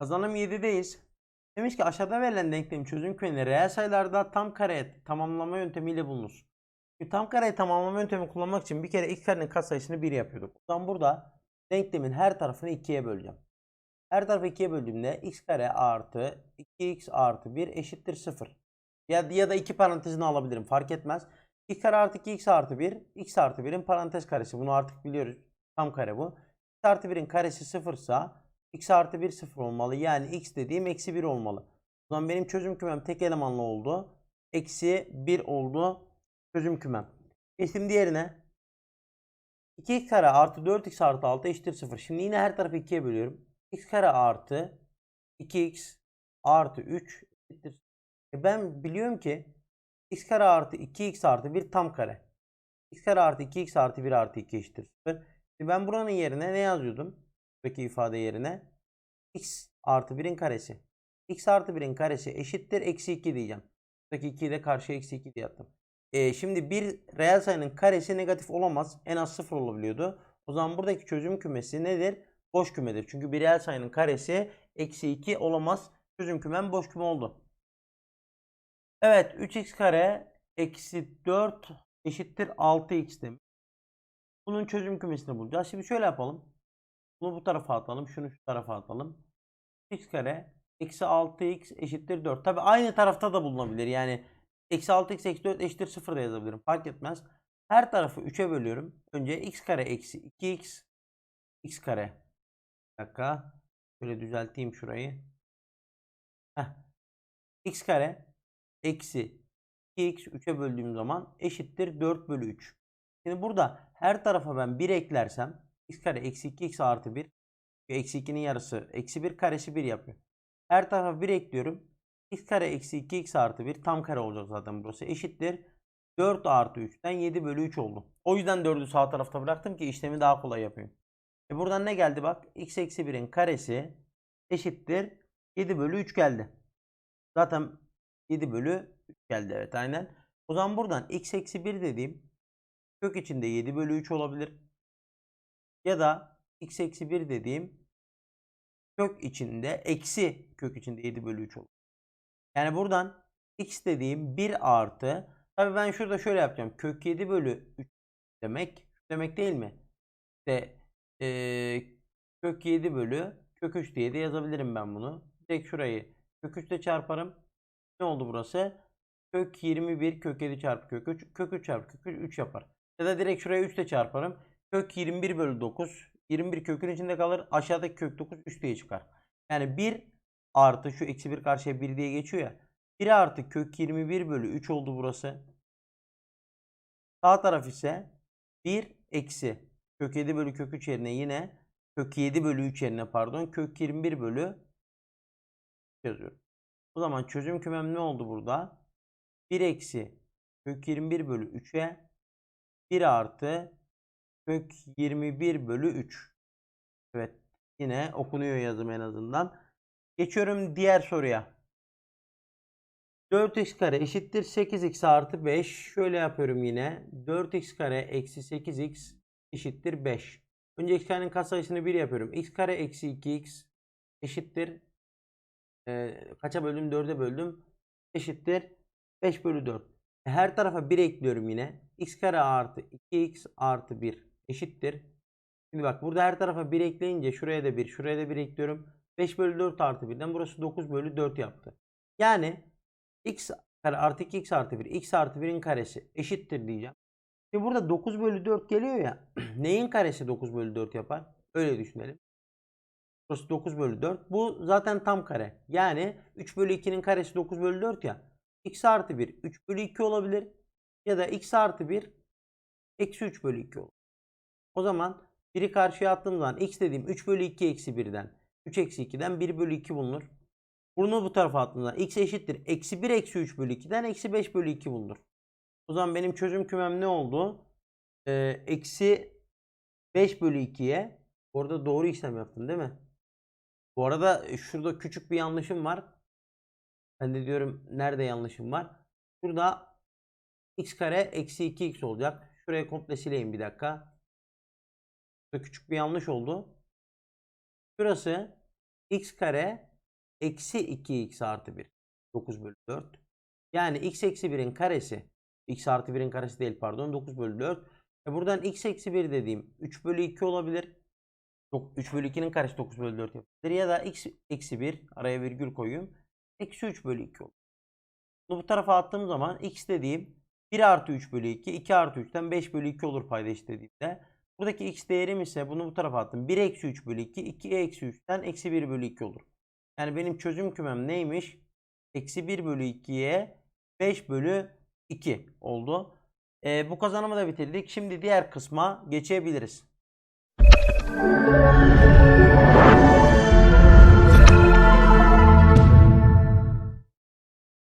Kazanım 7'deyiz. Demiş ki aşağıda verilen denklemin çözüm kümeni reel sayılarda tam kare tamamlama yöntemiyle bulunur. Şimdi tam kare tamamlama yöntemi kullanmak için bir kere x karenin katsayısını 1 yapıyorduk. O zaman burada denklemin her tarafını 2'ye böleceğim. Her tarafı 2'ye böldüğümde x kare artı 2x artı 1 eşittir 0. Ya, ya da iki parantezini alabilirim fark etmez. x kare artı 2x artı 1 x artı 1'in parantez karesi. Bunu artık biliyoruz. Tam kare bu. x artı 1'in karesi 0 ise x artı 1 0 olmalı. Yani x dediğim eksi 1 olmalı. O zaman benim çözüm kümem tek elemanlı oldu. Eksi 1 oldu çözüm kümem. Geçtim diğerine. 2x kare artı 4x artı 6 eşittir 0. Şimdi yine her tarafı 2'ye bölüyorum. x kare artı 2x artı 3 eşittir. E ben biliyorum ki x kare artı 2x artı 1 tam kare. x kare artı 2x artı 1 artı 2 eşittir 0. Şimdi ben buranın yerine ne yazıyordum? Buradaki ifade yerine x artı 1'in karesi. x artı 1'in karesi eşittir eksi 2 diyeceğim. Buradaki 2'yi de karşıya eksi 2 diye attım. E, şimdi bir reel sayının karesi negatif olamaz. En az 0 olabiliyordu. O zaman buradaki çözüm kümesi nedir? Boş kümedir. Çünkü bir reel sayının karesi eksi 2 olamaz. Çözüm kümem boş küme oldu. Evet 3x kare eksi 4 eşittir 6x demiş. Bunun çözüm kümesini bulacağız. Şimdi şöyle yapalım. Bunu bu tarafa atalım. Şunu şu tarafa atalım. x kare eksi 6x eşittir 4. Tabi aynı tarafta da bulunabilir. Yani eksi 6x eksi 4 eşittir 0 da yazabilirim. Fark etmez. Her tarafı 3'e bölüyorum. Önce x kare eksi 2x x kare. Bir dakika. Şöyle düzelteyim şurayı. Heh. x kare eksi 2x 3'e böldüğüm zaman eşittir 4 bölü 3. Şimdi burada her tarafa ben 1 eklersem x kare eksi 2x artı 1 ve eksi 2'nin yarısı eksi 1 karesi 1 yapıyor. Her tarafa 1 ekliyorum. x kare eksi 2x artı 1 tam kare olacak zaten burası eşittir. 4 artı 3'ten 7 bölü 3 oldu. O yüzden 4'ü sağ tarafta bıraktım ki işlemi daha kolay yapayım. E buradan ne geldi bak? x eksi 1'in karesi eşittir. 7 bölü 3 geldi. Zaten 7 bölü 3 geldi evet aynen. O zaman buradan x eksi 1 dediğim kök içinde 7 bölü 3 olabilir. Ya da x eksi 1 dediğim kök içinde eksi kök içinde 7 bölü 3 olur. Yani buradan x dediğim 1 artı tabi ben şurada şöyle yapacağım. Kök 7 bölü 3 demek demek değil mi? İşte ee, kök 7 bölü kök 3 diye de yazabilirim ben bunu. Direkt şurayı kök 3 ile çarparım. Ne oldu burası? Kök 21 kök 7 çarpı kök 3. Kök 3 çarpı kök 3 3 yapar. Ya da direkt şuraya 3 ile çarparım. Kök 21 bölü 9. 21 kökün içinde kalır. Aşağıdaki kök 9 3 diye çıkar. Yani 1 artı şu eksi 1 karşıya 1 diye geçiyor ya. 1 artı kök 21 bölü 3 oldu burası. Sağ taraf ise 1 eksi kök 7 bölü kök 3 yerine yine kök 7 bölü 3 yerine pardon kök 21 bölü yazıyorum. O zaman çözüm kümem ne oldu burada? 1 eksi kök 21 bölü 3'e 1 artı kök 21 bölü 3. Evet yine okunuyor yazım en azından. Geçiyorum diğer soruya. 4x kare eşittir 8x artı 5. Şöyle yapıyorum yine. 4x kare eksi 8x eşittir 5. Önce x karenin katsayısını 1 yapıyorum. x kare eksi 2x eşittir. E, kaça böldüm? 4'e böldüm. Eşittir. 5 bölü 4. Her tarafa 1 ekliyorum yine. x kare artı 2x artı 1 eşittir. Şimdi bak burada her tarafa 1 ekleyince şuraya da 1, şuraya da 1 ekliyorum. 5 bölü 4 artı 1'den burası 9 bölü 4 yaptı. Yani x kare artı 2x artı 1, x artı 1'in karesi eşittir diyeceğim. Şimdi burada 9 bölü 4 geliyor ya. Neyin karesi 9 bölü 4 yapar? Öyle düşünelim. Burası 9 bölü 4. Bu zaten tam kare. Yani 3 bölü 2'nin karesi 9 bölü 4 ya. x artı 1 3 bölü 2 olabilir. Ya da x artı 1 eksi 3 bölü 2 olur. O zaman biri karşıya attığım zaman x dediğim 3 bölü 2 eksi 1'den 3 eksi 2'den 1 bölü 2 bulunur. Bunu bu tarafa attığım zaman x eşittir. Eksi 1 eksi 3 bölü 2'den eksi 5 bölü 2 bulunur. O zaman benim çözüm kümem ne oldu? Ee, eksi 5 bölü 2'ye orada doğru işlem yaptım değil mi? Bu arada şurada küçük bir yanlışım var. Ben de diyorum nerede yanlışım var? Şurada x kare eksi 2x olacak. Şuraya komple sileyim bir dakika. Burada küçük bir yanlış oldu. Şurası x kare eksi 2x artı 1. 9 bölü 4. Yani x eksi 1'in karesi. x artı 1'in karesi değil pardon. 9 bölü 4. E buradan x eksi 1 dediğim 3 bölü 2 olabilir. Dok- 3 bölü 2'nin karesi 9 bölü 4 yapabilir. Ya da x eksi 1 araya virgül koyayım. Eksi 3 bölü 2 olur. Bunu bu tarafa attığım zaman x dediğim 1 artı 3 bölü 2. 2 artı 3'ten 5 bölü 2 olur payda eşitlediğimde. Buradaki x değerim ise bunu bu tarafa attım. 1 eksi 3 bölü 2. 2 eksi 3'ten eksi 1 bölü 2 olur. Yani benim çözüm kümem neymiş? Eksi 1 bölü 2'ye 5 bölü 2 oldu. Ee, bu kazanımı da bitirdik. Şimdi diğer kısma geçebiliriz.